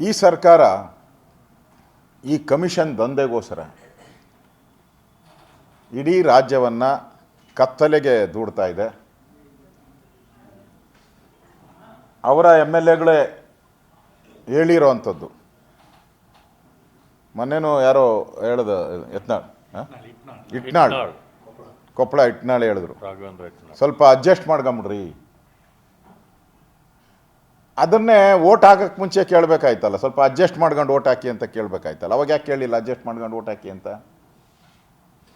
ಈ ಸರ್ಕಾರ ಈ ಕಮಿಷನ್ ದಂಧೆಗೋಸ್ಕರ ಇಡೀ ರಾಜ್ಯವನ್ನು ಕತ್ತಲೆಗೆ ದೂಡ್ತಾ ಇದೆ. ಅವರ ಎಂ ಎಲ್ ಎಗಳೇ ಹೇಳಿರೋ ಅಂಥದ್ದು. ಮೊನ್ನೆನೂ ಯಾರೋ ಹೇಳ್ದ ಯತ್ನಾಳ್? ಇಟ್ನಾಳ್. ಕೊಪ್ಪಳ ಇಟ್ನಾಳ್ ಹೇಳಿದ್ರು. ಸ್ವಲ್ಪ ಅಡ್ಜಸ್ಟ್ ಮಾಡ್ಕೊಂಬಿಡ್ರಿ. ಅದನ್ನೇ ಓಟ್ ಹಾಕಕ್ಕೆ ಮುಂಚೆ ಕೇಳಬೇಕಾಯ್ತಲ್ಲ. ಸ್ವಲ್ಪ ಅಡ್ಜಸ್ಟ್ ಮಾಡ್ಕೊಂಡು ಓಟ್ ಹಾಕಿ ಅಂತ ಕೇಳಬೇಕಾಯ್ತಲ್ಲ. ಅವಾಗ ಯಾಕೆ ಕೇಳಿಲ್ಲ? ಅಡ್ಜಸ್ಟ್ ಮಾಡ್ಕೊಂಡು ಓಟ್ ಹಾಕಿ ಅಂತ?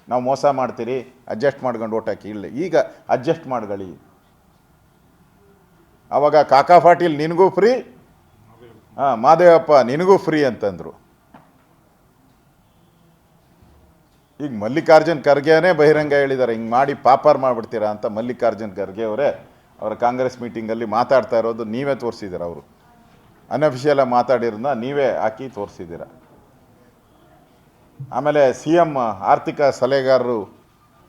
ನಾವು ಮೋಸ ಮಾಡ್ತೀರಿ ಅಡ್ಜಸ್ಟ್ ಮಾಡ್ಕೊಂಡು ಓಟ್ ಹಾಕಿ. ಇಲ್ಲ, ಈಗ ಅಡ್ಜಸ್ಟ್ ಮಾಡ್ಕೊಳ್ಳಿ ಅವಾಗ ಕಾಕಾ ಪಾಟೀಲ್, ನಿನಗೂ ಫ್ರೀ ಹಾಂ, ಮಾದೇವಪ್ಪ, ನಿನಗೂ ಫ್ರೀ ಅಂತಂದರು. ಈಗ ಮಲ್ಲಿಕಾರ್ಜುನ್ ಖರ್ಗೆನೇ ಬಹಿರಂಗ ಹೇಳಿದ್ದಾರೆ ಹಿಂಗೆ ಮಾಡಿ ಪಾಪರ್ ಮಾಡಿಬಿಡ್ತೀರಾ ಅಂತ ಮಲ್ಲಿಕಾರ್ಜುನ್ ಖರ್ಗೆ ಅವರೇ. ಅವರ ಕಾಂಗ್ರೆಸ್ ಮೀಟಿಂಗಲ್ಲಿ ಮಾತಾಡ್ತಾ ಇರೋದು ನೀವೇ ತೋರಿಸಿದ್ದೀರ ಅವರು. ಅನ್ಅಫಿಷಿಯಲ್ ಮಾತಾಡಿರೋದನ್ನ ನೀವೇ ಹಾಕಿ ತೋರಿಸಿದ್ದೀರ. ಆಮೇಲೆ ಸಿ ಎಂ ಆರ್ಥಿಕ ಸಲಹೆಗಾರರು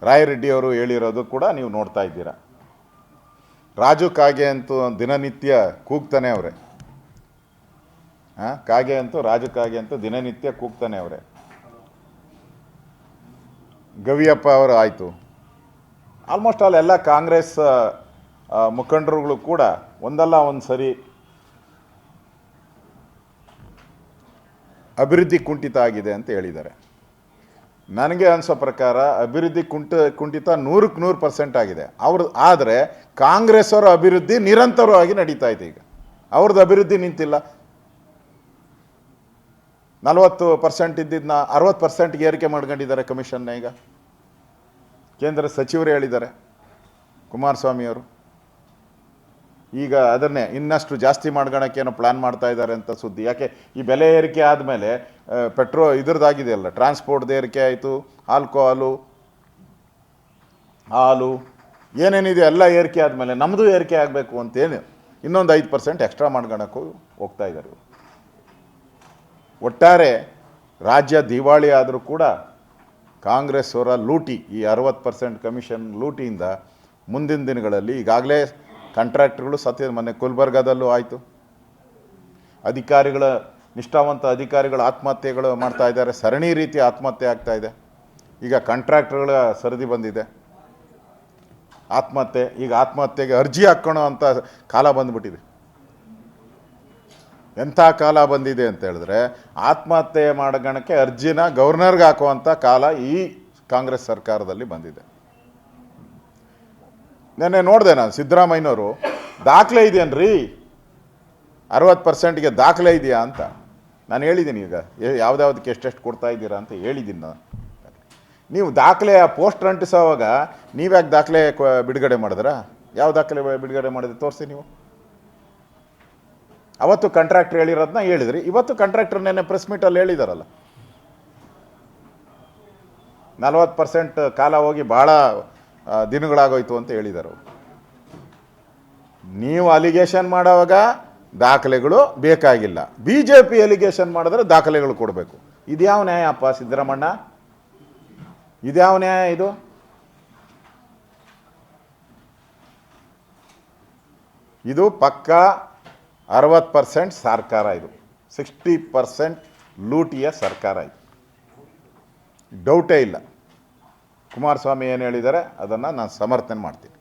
ರಾಯರೆಡ್ಡಿಯವರು ಹೇಳಿರೋದು ಕೂಡ ನೀವು ನೋಡ್ತಾ ಇದ್ದೀರಾ. ರಾಜು ಕಾಗೆ ಅಂತೂ ದಿನನಿತ್ಯ ಕೂಗ್ತಾನೆ ಅವರೇ. ಹಾಂ ಕಾಗೆ ಅಂತೂ, ರಾಜು ಕಾಗೆ ಅಂತೂ ದಿನನಿತ್ಯ ಕೂಗ್ತಾನೆ ಅವರೇ. ಗವಿಯಪ್ಪ ಅವರು ಆಯಿತು. ಆಲ್ಮೋಸ್ಟ್ ಆಲ್ ಎಲ್ಲ ಕಾಂಗ್ರೆಸ್ ಮುಖಂಡರುಗಳು ಕೂಡ ಒಂದಲ್ಲ ಒಂದು ಸರಿ ಅಭಿವೃದ್ಧಿ ಕುಂಠಿತ ಆಗಿದೆ ಅಂತ ಹೇಳಿದ್ದಾರೆ. ನನಗೆ ಅನಿಸೋ ಪ್ರಕಾರ ಅಭಿವೃದ್ಧಿ ಕುಂಠ, ಕುಂಠಿತ ನೂರಕ್ಕೆ ನೂರು ಪರ್ಸೆಂಟ್ ಆಗಿದೆ. ಅವ್ರ, ಆದರೆ ಕಾಂಗ್ರೆಸ್ ಅವರ ಅಭಿವೃದ್ಧಿ ನಿರಂತರವಾಗಿ ನಡೀತಾ ಇದೆ ಈಗ. ಅವ್ರದ್ದು ಅಭಿವೃದ್ಧಿ ನಿಂತಿಲ್ಲ. ನಲವತ್ತು ಪರ್ಸೆಂಟ್ ಇದ್ದಿದ್ದನ್ನ ಅರವತ್ತು ಪರ್ಸೆಂಟ್ಗೆ ಏರಿಕೆ ಮಾಡ್ಕೊಂಡಿದ್ದಾರೆ ಕಮಿಷನ್ನ ಈಗ. ಕೇಂದ್ರ ಸಚಿವರು ಹೇಳಿದ್ದಾರೆ. ಕುಮಾರಸ್ವಾಮಿಯವರು ಈಗ ಅದನ್ನೇ ಇನ್ನಷ್ಟು ಜಾಸ್ತಿ ಮಾಡ್ಕೊಳಕ್ಕೆ ಏನೋ ಪ್ಲಾನ್ ಮಾಡ್ತಾ ಇದ್ದಾರೆ ಅಂತ ಸುದ್ದಿ ಯಾಕೆ, ಈ ಬೆಲೆ ಏರಿಕೆ ಆದಮೇಲೆ ಪೆಟ್ರೋ ಇದ್ರದ್ದಾಗಿದೆಯಲ್ಲ ಟ್ರಾನ್ಸ್ಪೋರ್ಟ್ದು ಏರಿಕೆ ಆಯಿತು ಆಲ್ಕೋಹಾಲು ಹಾಲು ಏನೇನಿದೆ ಎಲ್ಲ ಏರಿಕೆ ಆದಮೇಲೆ ನಮ್ಮದು ಏರಿಕೆ ಆಗಬೇಕು ಅಂತೇನು ಇನ್ನೊಂದು ಐದು ಪರ್ಸೆಂಟ್ ಎಕ್ಸ್ಟ್ರಾ ಮಾಡ್ಕೊಳಕ್ಕೂ ಹೋಗ್ತಾ ಇದ್ದಾರೆ. ಒಟ್ಟಾರೆ ರಾಜ್ಯ ದಿವಾಳಿ ಆದರೂ ಕೂಡ ಕಾಂಗ್ರೆಸ್ ಅವರ ಲೂಟಿ, ಈ ಅರವತ್ತು ಪರ್ಸೆಂಟ್ ಕಮಿಷನ್ ಲೂಟಿಯಿಂದ ಮುಂದಿನ ದಿನಗಳಲ್ಲಿ ಈಗಾಗಲೇ ಕಾಂಟ್ರಾಕ್ಟ್ಗಳು ಸತ್ಯ ಮೊನ್ನೆ ಗುಲ್ಬರ್ಗಾದಲ್ಲೂ ಆಯಿತು. ಅಧಿಕಾರಿಗಳ, ನಿಷ್ಠಾವಂತ ಅಧಿಕಾರಿಗಳು ಆತ್ಮಹತ್ಯೆಗಳು ಮಾಡ್ತಾ ಇದ್ದಾರೆ. ಸರಣಿ ರೀತಿ ಆತ್ಮಹತ್ಯೆ ಆಗ್ತಾ ಇದೆ. ಈಗ ಕಾಂಟ್ರಾಕ್ಟ್ರುಗಳ ಸರದಿ ಬಂದಿದೆ. ಆತ್ಮಹತ್ಯೆ, ಈಗ ಆತ್ಮಹತ್ಯೆಗೆ ಅರ್ಜಿ ಹಾಕ್ಕೊಳೋ ಅಂತ ಕಾಲ ಬಂದ್ಬಿಟ್ಟಿದೆ. ಎಂಥ ಕಾಲ ಬಂದಿದೆ ಅಂತ ಹೇಳಿದ್ರೆ, ಆತ್ಮಹತ್ಯೆ ಮಾಡಗಣಕ್ಕೆ ಅರ್ಜಿನ ಗವರ್ನರ್ಗೆ ಹಾಕುವಂಥ ಕಾಲ ಈ ಕಾಂಗ್ರೆಸ್ ಸರ್ಕಾರದಲ್ಲಿ ಬಂದಿದೆ. ನೆನ್ನೆ ನೋಡಿದೆ ನಾನು ಸಿದ್ದರಾಮಯ್ಯನವರು ದಾಖಲೆ ಇದೆಯನ್ರಿ ಅರವತ್ತು ಪರ್ಸೆಂಟ್ಗೆ ದಾಖಲೆ ಇದೆಯಾ ಅಂತ. ನಾನು ಹೇಳಿದ್ದೀನಿ ಈಗ ಯಾವ್ದ್ಯಾವ್ದಕ್ಕೆ ಎಷ್ಟೆಷ್ಟು ಕೊಡ್ತಾ ಇದ್ದೀರಾ ಅಂತ ಹೇಳಿದ್ದೀನಿ ನಾನು. ನೀವು ದಾಖಲೆ ಪೋಸ್ಟರ್ ಅಂಟಿಸೋವಾಗ ನೀವ್ಯಾಕೆ ದಾಖಲೆ ಬಿಡುಗಡೆ ಮಾಡಿದ್ರಾ? ಯಾವ ದಾಖಲೆ ಬಿಡುಗಡೆ ಮಾಡಿದ್ರೆ? ತೋರಿಸಿ ನೀವು. ಅವತ್ತು ಕಾಂಟ್ರಾಕ್ಟರ್ ಹೇಳಿರೋದನ್ನ ಹೇಳಿದ್ರಿ. ಇವತ್ತು ಕಾಂಟ್ರಾಕ್ಟರ್ ನೆನ್ನೆ ಪ್ರೆಸ್ ಮೀಟಲ್ಲಿ ಹೇಳಿದಾರಲ್ಲ. ನಲವತ್ತು ಪರ್ಸೆಂಟ್ ಕಾಲ ಹೋಗಿ ಭಾಳ ಆ, ದಿನಗಳಾಗೋಯ್ತು ಅಂತ ಹೇಳಿದರು. ನೀವು ಅಲಿಗೇಷನ್ ಮಾಡೋವಾಗ ದಾಖಲೆಗಳು ಬೇಕಾಗಿಲ್ಲ. ಬಿ ಜೆ ಪಿ ಅಲಿಗೇಷನ್ ಮಾಡಿದ್ರೆ ದಾಖಲೆಗಳು ಕೊಡಬೇಕು. ಇದ್ಯಾವ ನ್ಯಾಯ ಅಪ್ಪ ಸಿದ್ದರಾಮಣ್ಣ? ಇದ್ಯಾವ ನ್ಯಾಯ ಇದು? ಇದು ಪಕ್ಕ ಅರವತ್ತು ಪರ್ಸೆಂಟ್ ಸರ್ಕಾರ ಇದು. ಸಿಕ್ಸ್ಟಿ ಪರ್ಸೆಂಟ್ ಲೂಟಿಯ ಸರ್ಕಾರ ಇದು. ಡೌಟೇ ಇಲ್ಲ. ಕುಮಾರಸ್ವಾಮಿ ಏನು ಹೇಳಿದ್ದಾರೆ ಅದನ್ನು ನಾನು ಸಮರ್ಥನೆ ಮಾಡ್ತೀನಿ.